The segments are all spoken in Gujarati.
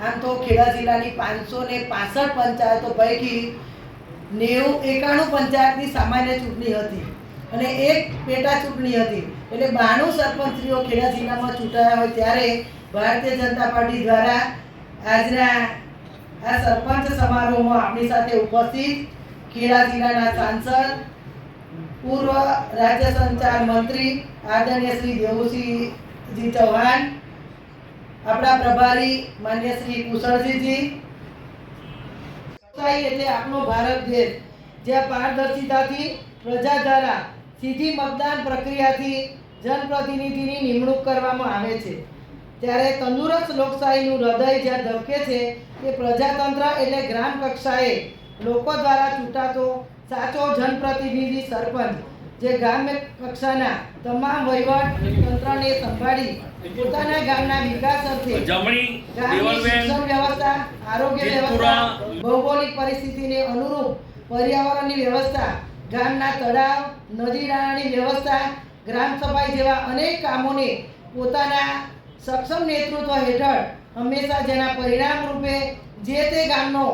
આમ તો ખેડા જિલ્લાની પાંચસો ને પાસઠ પંચાયતો પૈકી નેવું એકાણું પંચાયતની સામાન્ય ચૂંટણી હતી અને એક પેટા ચૂંટણી હતી. એટલે બાણું સરપંચીઓ ખેડા જિલ્લામાં ચૂંટાયા હોય ત્યારે ભારતીય જનતા પાર્ટી દ્વારા આજના આ સરપંચ સમારોહમાં આપણી સાથે ઉપસ્થિત ખેડા જિલ્લાના સાંસદ, પૂર્વ રાજ્ય સંચાર મંત્રી આદરણીય શ્રી દેવુસિંહજી ચૌહાણ આપણા પ્રભારી માન્ય શ્રી કુશળસિંહજી. એટલે આપણો ભારત દેશ. જ્યાં પારદર્શિતાથી પ્રજા દ્વારા સીધી મતદાન પ્રક્રિયાથી જનપ્રતિનિધિની નિમણૂક કરવામાં આવે છે. ત્યારે તંદુરસ્ત લોકશાહીનું હૃદય જ્યાં ધબકે છે તે પ્રજાતંત્ર એટલે ગ્રામ કક્ષાએ લોકો દ્વારા ચૂંટાતો સાચો જનપ્રતિનિધિ સરપંચ, જે ગ્રામ્ય કક્ષાના તમામ વહીવટ તંત્રને સંભાળી પોતાના ગામના વિકાસ અર્થે જમણી શિક્ષણ વ્યવસ્થા આરોગ્ય વ્યવસ્થા ભૌગોલિક પરિસ્થિતિને અનુરૂપ પર્યાવરણની વ્યવસ્થા ગામના તળાવ નદી નાળાની વ્યવસ્થા ગ્રામ સફાઈ જેવા અનેક કામોને પોતાના સક્ષમ નેતૃત્વ હેઠળ હંમેશા જેના પરિણામ રૂપે જે તે ગામનો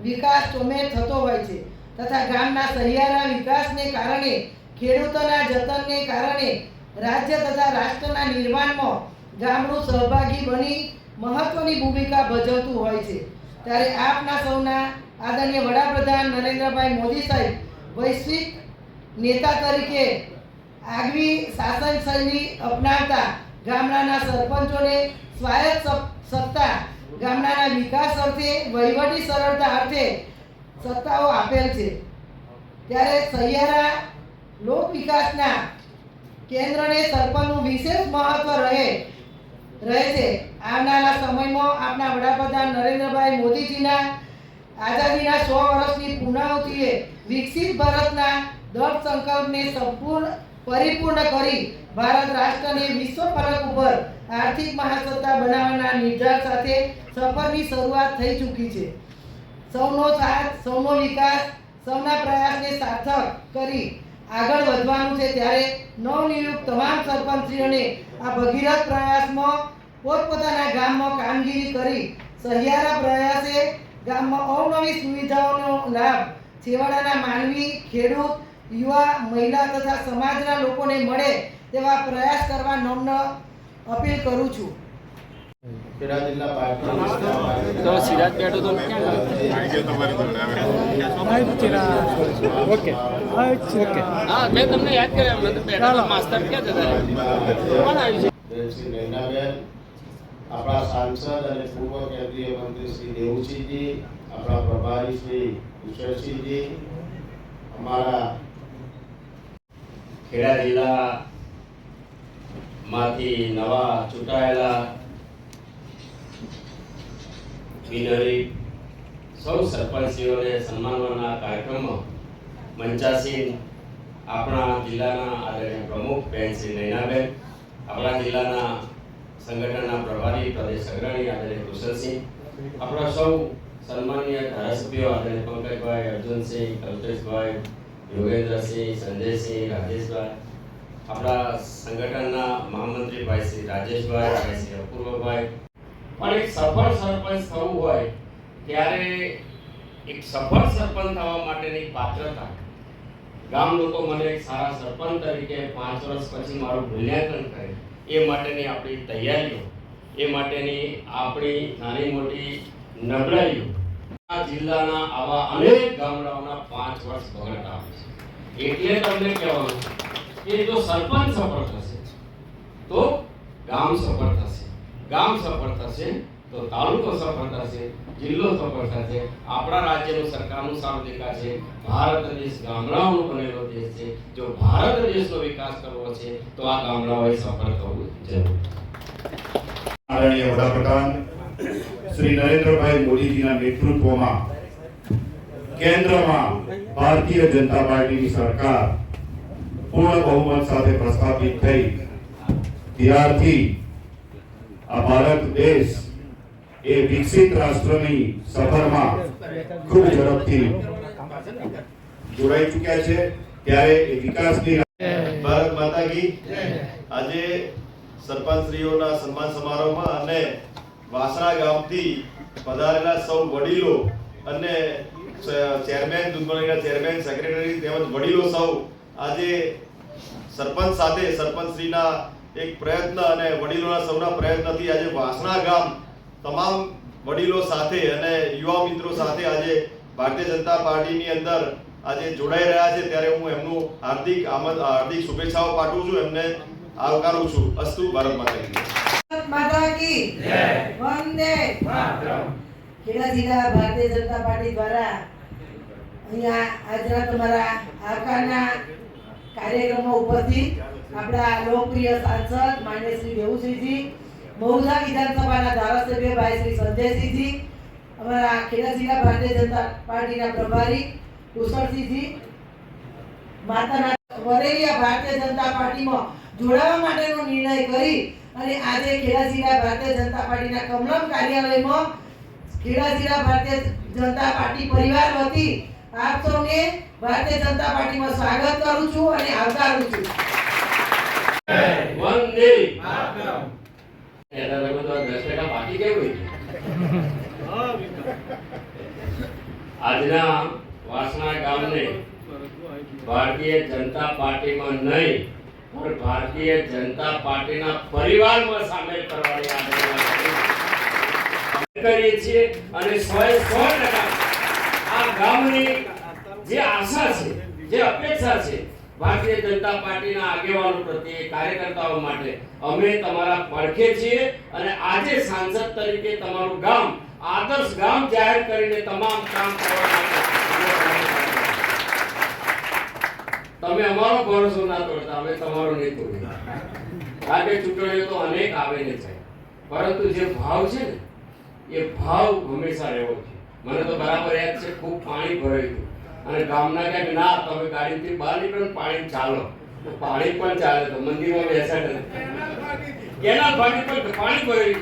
વિકાસ ચોમેર થતો હોય છે તથા ગામના સહિયારા વિકાસને કારણે ખેડૂતોના જતનને કારણે રાજ્ય તથા રાષ્ટ્રના નિર્માણમાં ગામડું સહભાગી બની મહત્વની ભૂમિકા ભજવતું હોય છે. ત્યારે આપના સૌના આદરણીય વડાપ્રધાન નરેન્દ્રભાઈ મોદી સાહેબ વૈશ્વિક નેતા તરીકે આગવી શાસન શૈલી અપનાવતા ગામડાના સરપંચોને સ્વાયત્ત સત્તા ગામડાના વિકાસ અર્થે, વહીવટી સરળતા અર્થે સત્તાઓ આપેલ છે. ત્યારે સહિયારા લોક વિકાસના કેન્દ્રને સરપંચનું વિશેષ મહત્વ રહે રહે છે. આવનારા સમયમાં આપણા વડાપ્રધાન નરેન્દ્રભાઈ મોદીજીના આઝાદીના સો વર્ષની પુનાવતીએ વિકસિત ભારતના દ્રઢ સંકલ્પને સંપૂર્ણ, પરિપૂર્ણ કરી ભારત રાષ્ટ્રને વિશ્વ ફલક ઉપર આર્થિક મહાસત્તા બનાવવાના નિર્ધાર સાથે સફરની શરૂઆત થઈ ચૂકી છે. સૌનો સાથ, સૌનો વિકાસ, સૌના પ્રયાસને સાર્થક કરી આગળ વધવાનું છે ત્યારે નવનિયુક્ત તમામ સરપંચશ્રીઓને આ ભગીરથ પ્રયાસમાં પોતપોતાના ગામમાં કામગીરી કરી સહિયારા પ્રયાસે ગામમાં અવનવી સુવિધાઓનો લાભ છેવાડાના માનવી, ખેડૂત, યુવા, મહિલા તથા સમાજના લોકોને મળે તેવા પ્રયાસ કરવા નમ્ર અપીલ કરું છું. તો સિરાજ બેઠો તો ક્યાં ઓકે. ઓકે. હા મેં તમને યાદ કર્યા મેં બેઠા માસ્તર ક્યાં જતા કોણ આવ્યું છે? આપણા સાંસદ અને પૂર્વ કેન્દ્રીય મંત્રી શ્રી દેવુસિંહજી આપણા પ્રભારી શ્રી કુશળસિંહજી અમારા ખેડા જિલ્લા માંથી નવા ચૂંટાયેલા બિનહરીફ સૌ સરપંચીઓને સન્માનવાના કાર્યક્રમમાં મંચાસીન આપણા જિલ્લાના આદરણીય પ્રમુખ બેન શ્રી નૈનાબેન, આપણા જિલ્લાના સંગઠનના પ્રભારી પ્રદેશ અગ્રણી આદરણીય કુશલસિંહ, આપણા સૌ સન્માનીય ધારાસભ્યો આદરણીય પંકજભાઈ, અર્જુનસિંહ, કલ્પેશભાઈ, યોગેન્દ્રસિંહ, સંજયસિંહ, રાજેશભાઈ, આપણા સંગઠનના મહામંત્રી ભાઈ શ્રી રાજેશભાઈ, ભાઈ શ્રી અપૂર્વભાઈ પણ એક સફળ સરપંચ થવું હોય, ત્યારે એક સફળ સરપંચ થવા માટેની પાત્રતા. ગામ લોકો મને એક સારા સરપંચ તરીકે પાંચ વર્ષ પછી મારું મૂલ્યાંકન કરે. એ માટેની આપણી તૈયારીઓ, એ માટેની આપણી નાની મોટી નબળાઈઓ. આ જિલ્લાના આવા અનેક ગામડાઓના પાંચ વર્ષ બગડતા આવે છે. એટલે તમને કહેવાનું કે જો સરપંચ સફળ થશે, તો ગામ સફળ થશે. ગામ સફળ થશે, તો તાલુકો સફળ થશે, જિલ્લો સફળ થશે, આપણા રાજ્યનું સરકારનું સારું દેખાશે, ભારત દેશ ગામડાઓનો બનેલો દેશ છે. જો ભારત દેશનો વિકાસ કરવો છે, તો આ ગામડાઓએ સફળ થવું જરૂરી આદરણીય વડાપ્રધાન શ્રી નરેન્દ્રભાઈ મોદીજીના નેતૃત્વમાં કેન્દ્રમાં ભારતીય જનતા પાર્ટીની સરકાર પૂર્ણ બહુમત સાથે પ્રસ્થાપિત થઈ. ત્યારથી આ ભારત દેશ એ વિકસિત રાષ્ટ્રની સફરમાં ખૂબ ઝડપથી જોડાઈ ચૂક્યા છે. ત્યારે એ વિકાસની ભારત માતા કી આજે સરપંચશ્રીઓના સન્માન સમારોહમાં અને વાસણા ગામથી પધારેલા સૌ વડીલો અને ચેરમેન દૂધમણીના ચેરમેન સેક્રેટરી તેમજ વડીલો સૌ આજે સરપંચ સાથે સરપંચશ્રીના એક પ્રયત્ન અને વડીલોના સૌના પ્રયત્નથી આજે વાસણા ગામ તમામ વડીલો સાથે અને યુવા મિત્રો સાથે આજે ભારતીય જનતા પાર્ટીની અંદર આજે જોડાઈ રહ્યા છે. ત્યારે હું એમનું હાર્દિક આમદ, હાર્દિક શુભેચ્છાઓ પાઠવું છું. એમને આવકારું છું. અસ્તુ ભારત માતા કી જય. વંદે માતરમ. ખેડા જિલ્લા ભારતીય જનતા પાર્ટી દ્વારા અહીંયા આજના તમારા આકારના કાર્યક્રમમાં ઉપસ્થિત આપણા લોકપ્રિય સાંસદ માન્ય શ્રી દેવુશ્રીજી બહુધા વિધાનસભાના ધારાસભ્ય ભાઈ શ્રી સંજયસિંહજી, અમારા ખેડા જિલ્લા ભારતીય જનતા પાર્ટીના પ્રભારી કુશળસિંહજી, માતાના વરેલિયા ભારતીય જનતા પાર્ટીમાં જોડાવા માટેનો નિર્ણય કરી અને આજે ખેડા જિલ્લા ભારતીય જનતા પાર્ટીના કમલમ કાર્યાલયમાં ખેડા જિલ્લા ભારતીય જનતા પાર્ટી પરિવાર વતી આપ સૌને ભારતીય જનતા પાર્ટીમાં સ્વાગત કરું છું અને આવકારું છું. વંદે એના લગન તો આ દસ ટકા બાકી કેમ હોય આજના વાસણા ગામને ભારતીય જનતા પાર્ટીમાં નહીં પણ ભારતીય જનતા પાર્ટીના પરિવારમાં સામેલ કરવાની આપણે કરીએ છીએ અને સો સો ટકા આ ગામની જે આશા છે જે અપેક્ષા છે ભારતીય જનતા પાર્ટીના આગેવાનો પ્રત્યે કાર્યકર્તાઓ માટે અમે તમારા પડખે છીએ અને આજે સાંસદ તરીકે તમારું ગામ, આદર્શ ગામ જાહેર કરીને તમામ કામ. તમે અમારો ભરોસો ના તોડતા, અમે તમારો નહીં તોડીએ કારણ કે ચૂંટણીઓ તો અનેક આવે ને છે. પરંતુ જે ભાવ છે ને, એ ભાવ હંમેશા રહેવો છે મને તો બરાબર યાદ છે, ખૂબ પાણી ભરાયું હતું. અને ગામના કે ના, તમે ગાડીથી બહાર નીકળો પાણી ચાલો. પાણી પણ ચાલે, તો મંદિરમાં બેસાડે કેના પાણી પણ પાણી ભરી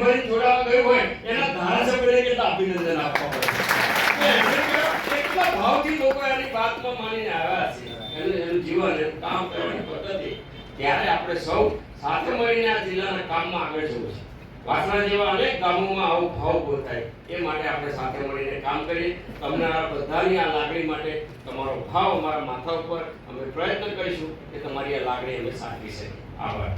ભરી જોડાવા ગયું હોય, એના ધારાસભ્યને કેટલા અભિનંદન આપવા પડે. એટલા ભાવથી લોકો એની વાતમાં માનીને આવ્યા છે. એનું એનું જીવન, એનું કામ કરવાની પદ્ધતિ. ત્યારે આપણે સૌ સાથે મળીને આ જિલ્લાના કામમાં આગળ જવું છે. વાસણા જેવા અનેક ગામોમાં આવો ભાવ ઊભો એ માટે આપણે સાથે મળીને કામ કરીએ. તમને આ બધાની આ લાગણી માટે તમારો ભાવ અમારા માથા ઉપર અમે પ્રયત્ન કરીશું કે તમારી આ લાગણી અમે સાચવી શકીએ. આભાર.